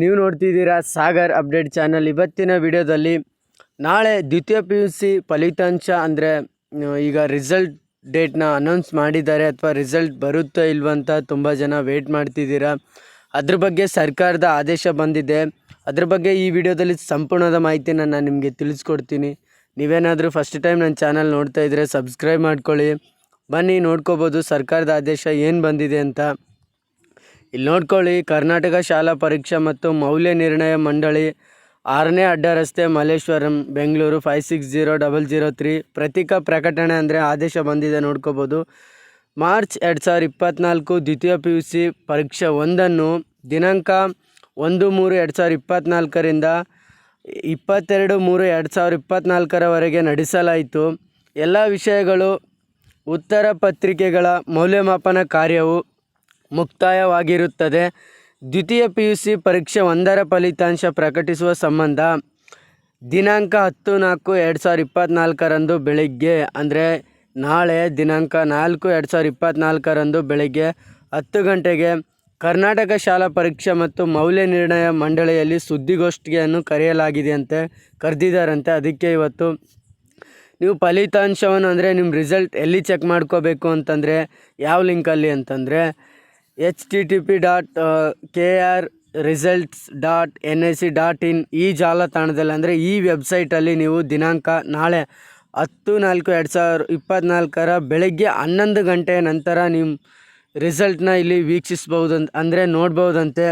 ನೀವು ನೋಡ್ತಿದ್ದೀರಾ Sagar update channel. ಇವತ್ತಿನ ವಿಡಿಯೋದಲ್ಲಿ ನಾಳೆ ದ್ವಿತೀಯ ಪಿ ಯು ಸಿ ಫಲಿತಾಂಶ ಅಂದರೆ ಈಗ ರಿಸಲ್ಟ್ ಡೇಟ್ನ ಅನೌನ್ಸ್ ಮಾಡಿದ್ದಾರೆ ಅಥವಾ ರಿಸಲ್ಟ್ ಬರುತ್ತೋ ಇಲ್ವಂತ ತುಂಬ ಜನ ವೇಟ್ ಮಾಡ್ತಿದ್ದೀರಾ. ಅದ್ರ ಬಗ್ಗೆ ಸರ್ಕಾರದ ಆದೇಶ ಬಂದಿದೆ. ಅದ್ರ ಬಗ್ಗೆ ಈ ವಿಡಿಯೋದಲ್ಲಿ ಸಂಪೂರ್ಣದ ಮಾಹಿತಿನ ನಾನು ನಿಮಗೆ ತಿಳಿಸ್ಕೊಡ್ತೀನಿ. ನೀವೇನಾದರೂ ಫಸ್ಟ್ ಟೈಮ್ ನನ್ನ ಚಾನಲ್ ನೋಡ್ತಾ ಇದ್ದರೆ ಸಬ್ಸ್ಕ್ರೈಬ್ ಮಾಡ್ಕೊಳ್ಳಿ. ಬನ್ನಿ ನೋಡ್ಕೋಬೋದು ಸರ್ಕಾರದ ಆದೇಶ ಏನು ಬಂದಿದೆ ಅಂತ. ಇಲ್ಲಿ ನೋಡ್ಕೊಳ್ಳಿ, ಕರ್ನಾಟಕ ಶಾಲಾ ಪರೀಕ್ಷಾ ಮತ್ತು ಮೌಲ್ಯ ನಿರ್ಣಯ ಮಂಡಳಿ ಆರನೇ ಅಡ್ಡ ರಸ್ತೆ Malleshwaram, Bengaluru five six zero double zero three ಪ್ರತೀಕ ಪ್ರಕಟಣೆ ಅಂದರೆ ಆದೇಶ ಬಂದಿದೆ, ನೋಡ್ಕೋಬೋದು. ಮಾರ್ಚ್ ಎರಡು ಸಾವಿರದ ಇಪ್ಪತ್ತ್ನಾಲ್ಕು ದ್ವಿತೀಯ ಪಿ ಯು ಸಿ ಪರೀಕ್ಷೆ ಒಂದನ್ನು ದಿನಾಂಕ ಒಂದು ಮೂರು ಎರಡು ಸಾವಿರದ ಇಪ್ಪತ್ತ್ನಾಲ್ಕರಿಂದ ಇಪ್ಪತ್ತೆರಡು ಮೂರು ಎರಡು ಸಾವಿರದ ಇಪ್ಪತ್ತ್ನಾಲ್ಕರವರೆಗೆ ನಡೆಸಲಾಯಿತು. ಎಲ್ಲ ವಿಷಯಗಳು, ಉತ್ತರ ಪತ್ರಿಕೆಗಳ ಮೌಲ್ಯಮಾಪನ ಕಾರ್ಯವು ಮುಕ್ತಾಯವಾಗಿರುತ್ತದೆ. ದ್ವಿತೀಯ ಪಿ ಯು ಸಿ ಪರೀಕ್ಷೆ ಒಂದರ ಫಲಿತಾಂಶ ಪ್ರಕಟಿಸುವ ಸಂಬಂಧ ದಿನಾಂಕ ಹತ್ತು ನಾಲ್ಕು ಎರಡು ಸಾವಿರದ ಇಪ್ಪತ್ತ್ನಾಲ್ಕರಂದು ಬೆಳಿಗ್ಗೆ, ಅಂದರೆ ನಾಳೆ ದಿನಾಂಕ ನಾಲ್ಕು ಎರಡು ಸಾವಿರದ ಇಪ್ಪತ್ತ್ನಾಲ್ಕರಂದು ಬೆಳಗ್ಗೆ ಹತ್ತು ಗಂಟೆಗೆ ಕರ್ನಾಟಕ ಶಾಲಾ ಪರೀಕ್ಷೆ ಮತ್ತು ಮೌಲ್ಯ ನಿರ್ಣಯ ಮಂಡಳಿಯಲ್ಲಿ ಸುದ್ದಿಗೋಷ್ಠಿಯನ್ನು ಕರೆಯಲಾಗಿದೆ ಅಂತೆ ಕರೆದಿದ್ದಾರಂತೆ. ಅದಕ್ಕೆ ಇವತ್ತು ನೀವು ಫಲಿತಾಂಶವನ್ನು ಅಂದರೆ ನಿಮ್ಮ ರಿಸಲ್ಟ್ ಎಲ್ಲಿ ಚೆಕ್ ಮಾಡ್ಕೋಬೇಕು ಅಂತಂದರೆ ಯಾವ ಲಿಂಕಲ್ಲಿ ಅಂತಂದರೆ H T T P dot K R results dot N I C dot in ಈ ಜಾಲತಾಣದಲ್ಲಿ ಅಂದರೆ ಈ ವೆಬ್ಸೈಟಲ್ಲಿ ನೀವು ದಿನಾಂಕ ನಾಳೆ ಹತ್ತು ನಾಲ್ಕು ಎರಡು ಸಾವಿರ ಇಪ್ಪತ್ತ್ನಾಲ್ಕರ ಬೆಳಗ್ಗೆ ಹನ್ನೊಂದು ಗಂಟೆಯ ನಂತರ ನಿಮ್ಮ ರಿಸಲ್ಟ್ನ ಇಲ್ಲಿ ವೀಕ್ಷಿಸ್ಬೌದು ಅಂತ ಅಂದರೆ ನೋಡ್ಬೋದಂತೆ